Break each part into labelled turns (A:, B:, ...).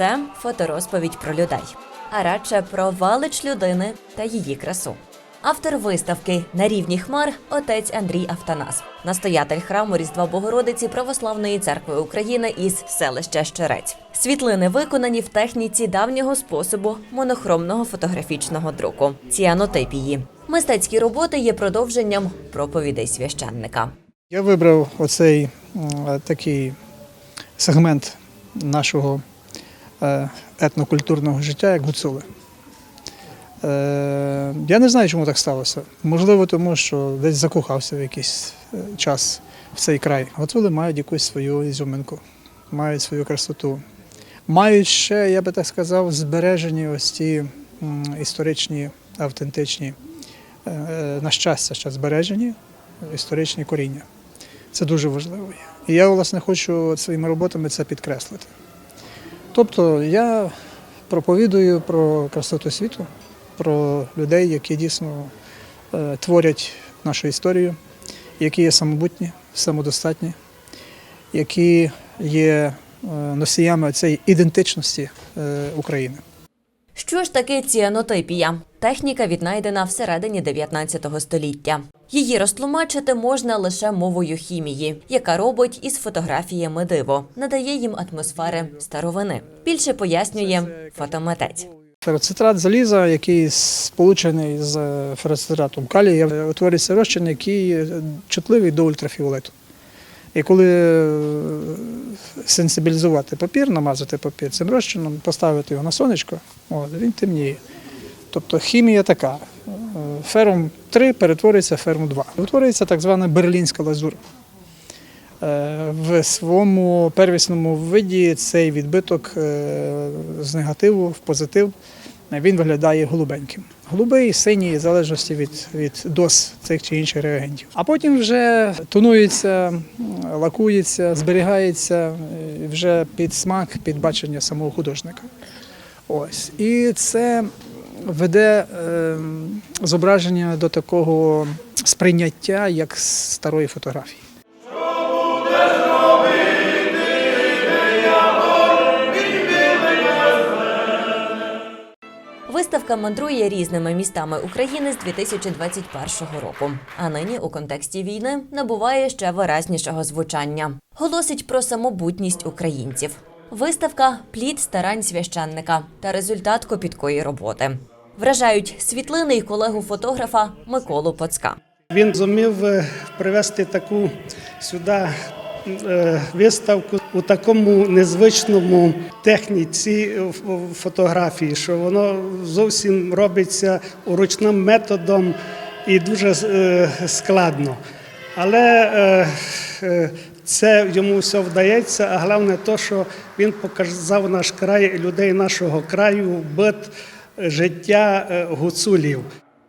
A: Це фоторозповідь про людей, а радше про велич людини та її красу. Автор виставки на рівні хмар отець Андрій Автанас, настоятель храму Різдва Богородиці Православної церкви України із селища Щерець. Світлини виконані в техніці давнього способу монохромного фотографічного друку ціанотипії. Мистецькі роботи є продовженням проповідей священника.
B: Я вибрав оцей такий сегмент нашого е, етнокультурного життя, як гуцули. Е, Я не знаю, чому так сталося. Можливо, тому що десь закохався в якийсь е, час в цей край. Гуцули мають якусь свою ізюминку, мають свою красоту. Мають ще, я би так сказав, збережені ось ті історичні, автентичні, е, на щастя, ще збережені історичні коріння. Це дуже важливо. І я, власне, хочу своїми роботами це підкреслити. Тобто я проповідую про красоту світу, про людей, які дійсно е, творять нашу історію, які є самобутні, самодостатні, які є е, носіями цієї ідентичності е, України.
A: Що ж таке ціанотипія? Техніка віднайдена всередині 19 століття. Її розтлумачити можна лише мовою хімії, яка робить із фотографіями диво, надає їм атмосфери старовини. Більше пояснює фотометець.
B: Фероцитрат заліза, який сполучений з фероцитратом калія, утворюється розчин, який чутливий до ультрафіолету. І коли е, сенсибілізувати папір, намазати папір цим розчином, поставити його на сонечко, от, він темніє. Тобто хімія така. е, Ферум 3 перетворюється в ферум 2. Утворюється так звана берлінська лазур. Е, В своєму первісному виді цей відбиток е, з негативу в позитив е, він виглядає голубеньким. Голубий, синій, в залежності від, від доз цих чи інших реагентів. А потім вже тонується, лакується, зберігається вже під смак, під бачення самого художника. Ось. І це веде е, зображення до такого сприйняття, як старої фотографії.
A: Виставка мандрує різними містами України з 2021 року. А нині у контексті війни набуває ще виразнішого звучання. Голосить про самобутність українців. Виставка плід старань священника та результат копіткої роботи. Вражають світлини й колегу фотографа Миколу Поцка.
C: Він зумів е, привезти таку сюди виставку у такому незвичному техніці е, фотографії, що воно зовсім робиться ручним методом і дуже е, складно. Але е, е, це йому все вдається, а головне те, що він показав наш край, людей нашого краю, бит життя е, гуцулів.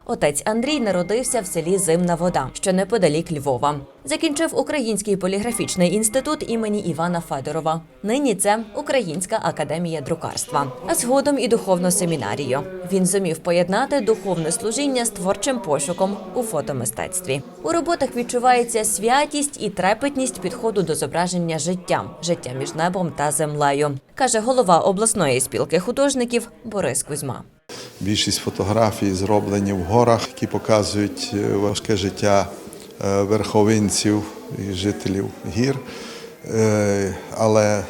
A: Отець Андрій народився в селі Зимна Вода, що неподалік Львова. Закінчив Український поліграфічний інститут імені Івана Федорова. Нині це Українська академія друкарства, а згодом і духовну семінарію. Він зумів поєднати духовне служіння з творчим пошуком у фотомистецтві. У роботах відчувається святість і трепетність підходу до зображення життя, життя між небом та землею, каже голова обласної спілки художників Борис Кузьма.
D: Більшість фотографій зроблені в горах, які показують е, важке життя е, верховинців і жителів гір. Е, Але е,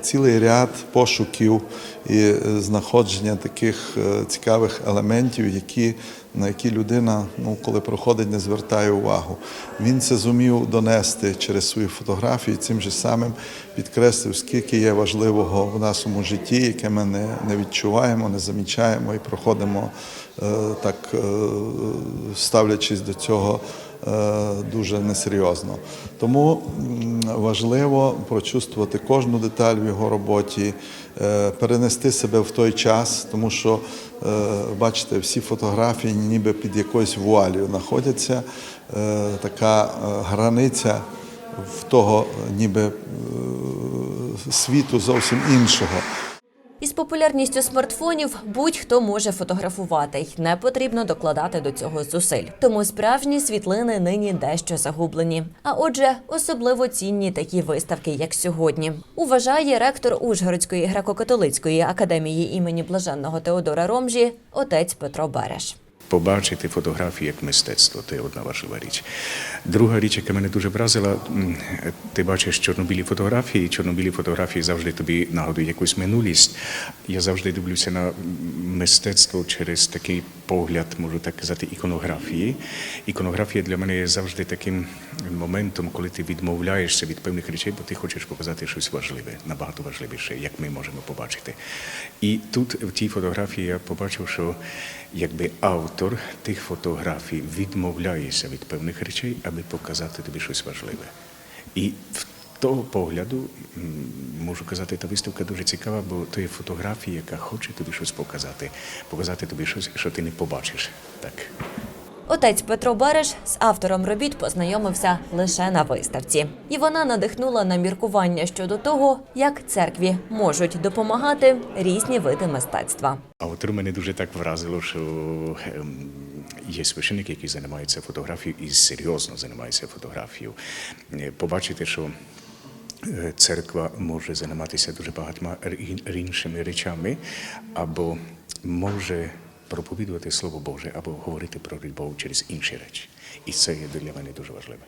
D: цілий ряд пошуків і е, знаходження таких цікавих елементів, які, на які людина, ну, коли проходить, не звертає увагу. Він це зумів донести через свої фотографії, цим же самим підкреслив, скільки є важливого в нашому житті, яке ми не, не відчуваємо, не замічаємо і проходимо так, ставлячись до цього дуже несерйозно. Тому важливо прочувствувати кожну деталь в його роботі, е, перенести себе в той час, тому що, е, бачите, всі фотографії ніби під якоюсь вуалью знаходяться. Е, Така е, границя в того ніби е, світу зовсім іншого.
A: Із популярністю смартфонів будь-хто може фотографувати, й не потрібно докладати до цього зусиль. Тому справжні світлини нині дещо загублені. А отже, особливо цінні такі виставки, як сьогодні. Уважає ректор Ужгородської греко-католицької академії імені блаженного Теодора Ромжі, отець Петро Береш.
E: Побачити фотографії як мистецтво це одна важлива річ. Друга річ, яка мене дуже вразила, ти бачиш чорнобілі фотографії, і чорнобілі фотографії завжди тобі нагадують якусь минулість. Я завжди дивлюся на мистецтво через такий погляд, можу так казати, іконографії. Іконографія для мене є завжди таким моментом, коли ти відмовляєшся від певних речей, бо ти хочеш показати щось важливе, набагато важливіше, як ми можемо побачити. І тут в тій фотографії я побачив, що якби автор тих фотографій відмовляється від певних речей, аби показати тобі щось важливе. І в того погляду можу казати, та виставка дуже цікава, бо то є фотографія, яка хоче тобі щось показати, показати тобі щось, що ти не побачиш. Так.
A: Отець Петро Береш з автором робіт познайомився лише на виставці, і вона надихнула на міркування щодо того, як церкві можуть допомагати різні види мистецтва.
E: А от мене дуже так вразило, що ем, є священник, який займається фотографією і серйозно займається фотографією. Е, Побачити, що церква може займатися дуже багатьма іншими речами, або може проповідувати Слово Боже, або говорити про любов через інші речі. І це є для мене дуже важливе.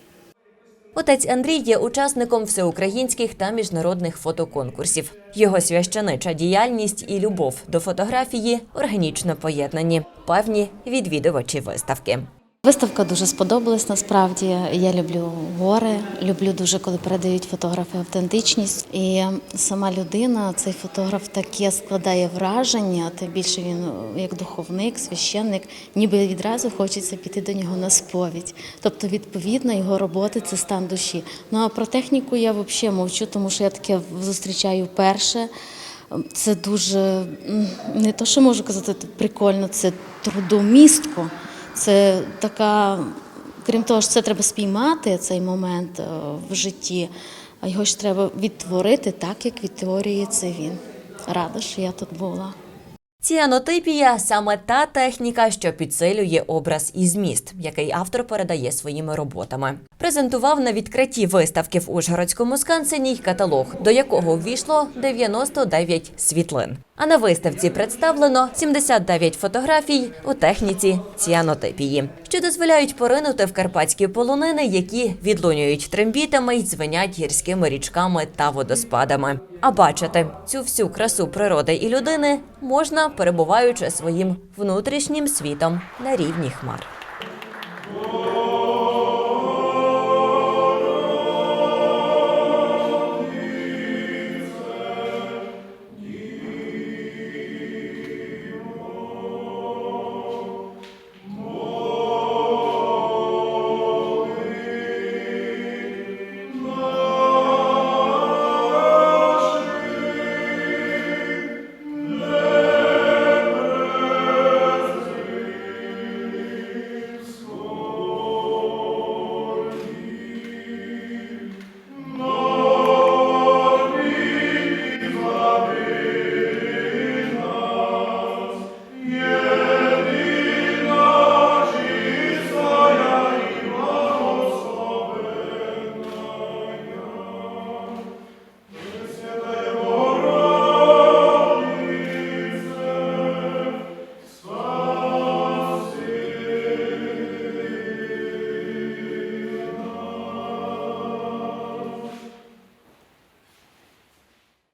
A: Отець Андрій є учасником всеукраїнських та міжнародних фотоконкурсів. Його священича діяльність і любов до фотографії органічно поєднані, певні відвідувачі виставки.
F: Виставка дуже сподобалась насправді. Я люблю гори, люблю дуже, коли передають фотографи автентичність. І сама людина, цей фотограф, таке складає враження, тим більше він е, як духовник, священник, ніби відразу хочеться піти до нього на сповідь. Тобто, відповідно, його роботи це стан душі. Ну а про техніку я взагалі мовчу, тому що я таке зустрічаю вперше. Це дуже не то, що можу казати, прикольно, це трудомістко. Це така, крім того, що це треба спіймати цей момент е, в житті, а його ж треба відтворити так, як відтворює це він. Рада, що я тут була.
A: Ціанотипія саме та техніка, що підсилює образ і зміст, який автор передає своїми роботами. Презентував на відкритті виставки в Ужгородському скансені й каталог, до якого ввійшло 99 світлин. А на виставці представлено 79 фотографій у техніці ціанотипії, що дозволяють поринути в карпатські полонини, які відлунюють трембітами й дзвенять гірськими річками та водоспадами. А бачити цю всю красу природи і людини можна, перебуваючи своїм внутрішнім світом на рівні хмар.